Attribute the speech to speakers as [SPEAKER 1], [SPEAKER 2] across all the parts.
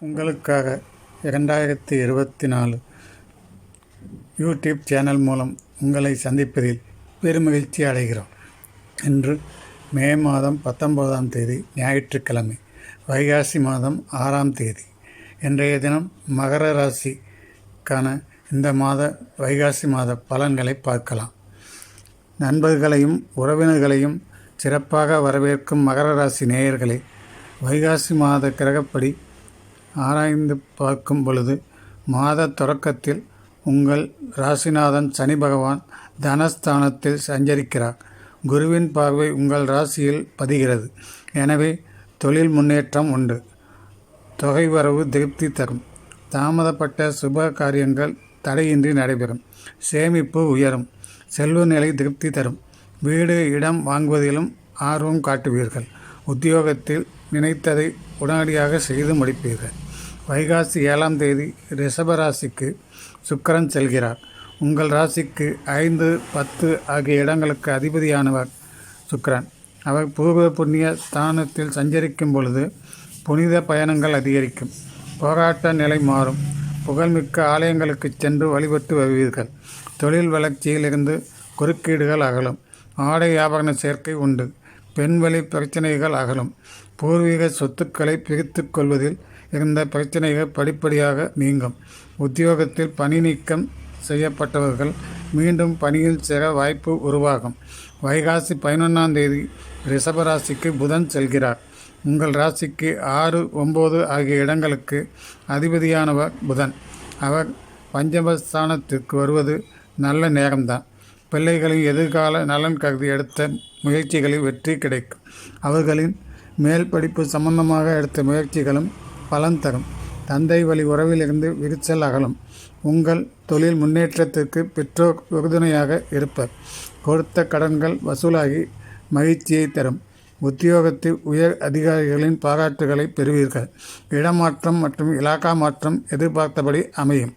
[SPEAKER 1] உங்களுக்காக இரண்டாயிரத்தி இருபத்தி நாலு யூடியூப் சேனல் மூலம் உங்களை சந்திப்பதில் பெருமகிழ்ச்சி அடைகிறோம். இன்று மே மாதம் பத்தொன்பதாம் தேதி ஞாயிற்றுக்கிழமை வைகாசி மாதம் ஆறாம் தேதி. இன்றைய தினம் மகர ராசிக்கான இந்த மாத வைகாசி மாத பலன்களை பார்க்கலாம். நண்பர்களையும் உறவினர்களையும் சிறப்பாக வரவேற்கும் மகர ராசி நேயர்களே வைகாசி மாத கிரகப்படி ஆராய்ந்து பார்க்கும் பொழுது மாத தொடக்கத்தில் உங்கள் ராசிநாதன் சனி பகவான் தனஸ்தானத்தில் சஞ்சரிக்கிறார். குருவின் பார்வை உங்கள் ராசியில் பதிகிறது. எனவே தொழில் முன்னேற்றம் உண்டு. தொகை வரவு திருப்தி தரும். தாமதப்பட்ட சுப காரியங்கள் தடையின்றி நடைபெறும். சேமிப்பு உயரும். செல்வ நிலை திருப்தி தரும். வீடு இடம் வாங்குவதிலும் ஆர்வம் காட்டுவீர்கள். உத்தியோகத்தில் நினைத்ததை உடனடியாக செய்து முடிப்பீர்கள். வைகாசி ஏழாம் தேதி ரிஷபராசிக்கு சுக்கரன் செல்கிறார். உங்கள் ராசிக்கு ஐந்து பத்து ஆகிய இடங்களுக்கு அதிபதியானவர் சுக்கரன். அவர் பூர்வ புண்ணிய ஸ்தானத்தில் சஞ்சரிக்கும் பொழுது புனித பயணங்கள் அதிகரிக்கும். போராட்ட நிலை மாறும். புகழ்மிக்க ஆலயங்களுக்கு சென்று வழிபட்டு வருவீர்கள். தொழில் வளர்ச்சியிலிருந்து குறுக்கீடுகள் அகலும். ஆடை ஆபரண சேர்க்கை உண்டு. பெண்வழி பிரச்சனைகள் அகலும். பூர்வீக சொத்துக்களை பிரித்து கொள்வதில் இருந்த பிரச்சனைகள் படிப்படியாக நீங்கும். உத்தியோகத்தில் பணி நீக்கம் செய்யப்பட்டவர்கள் மீண்டும் பணியில் சேர வாய்ப்பு உருவாகும். வைகாசி பதினொன்றாம் தேதி ரிஷபராசிக்கு புதன் செல்கிறார். உங்கள் ராசிக்கு ஆறு ஒம்பது ஆகிய இடங்களுக்கு அதிபதியானவர் புதன். அவர் பஞ்சமஸ்தானத்திற்கு வருவது நல்ல நேரம்தான். பிள்ளைகளின் எதிர்கால நலன் கருதி எடுத்த முயற்சிகளில் வெற்றி கிடைக்கும். அவர்களின் மேல் படிப்பு சம்பந்தமாக எடுத்த முயற்சிகளும் பலன் தரும். தந்தை வழி உறவிலிருந்து விரிச்சல் அகலும். உங்கள் தொழில் முன்னேற்றத்திற்கு பெற்றோர் உறுதுணையாக இருப்பர். கொடுத்த கடன்கள் வசூலாகி மகிழ்ச்சியை தரும். உத்தியோகத்தில் உயர் அதிகாரிகளின் பாராட்டுகளை பெறுவீர்கள். இடமாற்றம் மற்றும் இலாக்கா மாற்றம் எதிர்பார்த்தபடி அமையும்.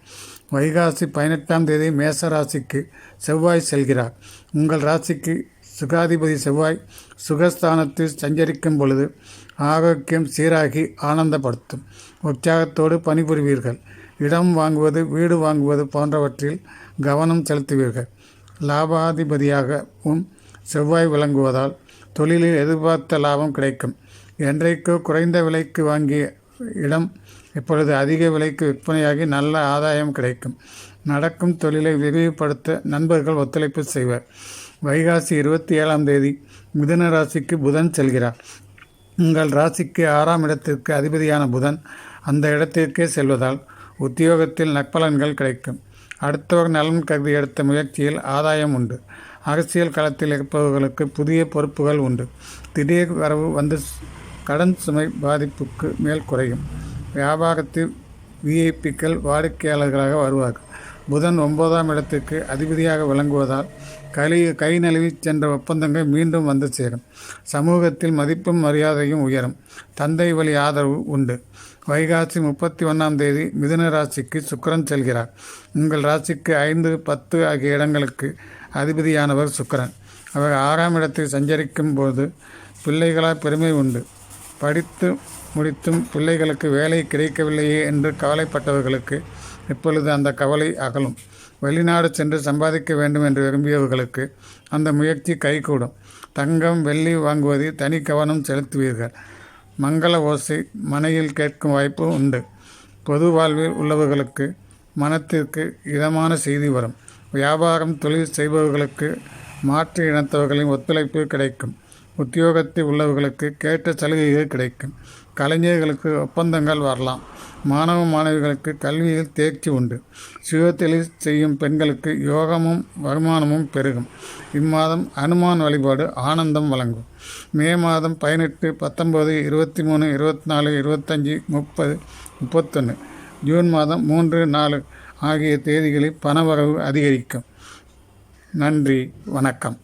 [SPEAKER 1] வைகாசி பதினெட்டாம் தேதி மேச ராசிக்கு செவ்வாய் செல்கிறார். உங்கள் ராசிக்கு சுகாதிபதி செவ்வாய் சுகஸ்தானத்தில் சஞ்சரிக்கும் பொழுது ஆரோக்கியம் சீராகி ஆனந்தப்படுத்தும். உற்சாகத்தோடு பணிபுரிவீர்கள். இடம் வாங்குவது வீடு வாங்குவது போன்றவற்றில் கவனம் செலுத்துவீர்கள். லாபாதிபதியாகவும் செவ்வாய் விளங்குவதால் தொழிலில் எதிர்பார்த்த லாபம் கிடைக்கும். என்றைக்கோ குறைந்த விலைக்கு வாங்கிய இடம் இப்பொழுது அதிக விலைக்கு விற்பனையாகி நல்ல ஆதாயம் கிடைக்கும். நடக்கும் தொழிலை விரிவுபடுத்த நண்பர்கள் ஒத்துழைப்பு செய்வர். வைகாசி இருபத்தி ஏழாம் தேதி மிதுன ராசிக்கு புதன் செல்கிறார். உங்கள் ராசிக்கு ஆறாம் இடத்திற்கு அதிபதியான புதன் அந்த இடத்திற்கே செல்வதால் உத்தியோகத்தில் நற்பலன்கள் கிடைக்கும். அடுத்தவர் நலன் கருதி எடுத்த முயற்சியில் ஆதாயம் உண்டு. அரசியல் களத்தில் இருப்பவர்களுக்கு புதிய பொறுப்புகள் உண்டு. திடீர் வரவு வந்து கடன் சுமை பாதிப்புக்கு மேல் குறையும். வியாபாரத்தில் விஐபிக்கள் வாடிக்கையாளர்களாக வருவார்கள். புதன் ஒன்பதாம் இடத்திற்கு அதிபதியாக விளங்குவதால் கலி கை நழுவி சென்ற ஒப்பந்தங்கள் மீண்டும் வந்து சேரும். சமூகத்தில் மதிப்பும் மரியாதையும் உயரும். தந்தை வழி ஆதரவு உண்டு. வைகாசி முப்பத்தி ஒன்றாம் தேதி மிதுன ராசிக்கு சுக்கரன் செல்கிறார். உங்கள் ராசிக்கு ஐந்து பத்து ஆகிய இடங்களுக்கு அதிபதியானவர் சுக்கரன். அவர் ஆறாம் இடத்தில் சஞ்சரிக்கும் போது பிள்ளைகளால் பெருமை உண்டு. படித்து முடித்தும் பிள்ளைகளுக்கு வேலை கிடைக்கவில்லையே என்று கவலைப்பட்டவர்களுக்கு இப்பொழுது அந்த கவலை அகலும்? வெளிநாடு சென்று சம்பாதிக்க வேண்டும் என்று விரும்பியவர்களுக்கு அந்த முயற்சி கைகூடும். தங்கம் வெள்ளி வாங்குவதில் தனி கவனம் செலுத்துவீர்கள். மங்கள ஓசை மனையில் கேட்கும் வாய்ப்பு உண்டு. பொது வாழ்வில் உள்ளவர்களுக்கு மனத்திற்கு இதமான செய்தி வரும். வியாபாரம் தொழில் செய்பவர்களுக்கு மாற்று இனத்தவர்களின் ஒத்துழைப்பு கிடைக்கும். உத்தியோகத்தில் உள்ளவர்களுக்கு கேட்ட சலுகைகள் கிடைக்கும். கலைஞர்களுக்கு ஒப்பந்தங்கள் வரலாம். மாணவ மாணவிகளுக்கு கல்வியில் தேர்ச்சி உண்டு. சுயத்தொழில் செய்யும் பெண்களுக்கு யோகமும் வருமானமும் பெருகும். இம்மாதம் அனுமான் வழிபாடு ஆனந்தம் வழங்கும். மே மாதம் பதினெட்டு பத்தொம்போது இருபத்தி மூணு இருபத்தி நாலு இருபத்தஞ்சி முப்பது முப்பத்தொன்று ஜூன் மாதம் மூன்று நாலு ஆகிய தேதிகளில் பணவரவு அதிகரிக்கும். நன்றி. வணக்கம்.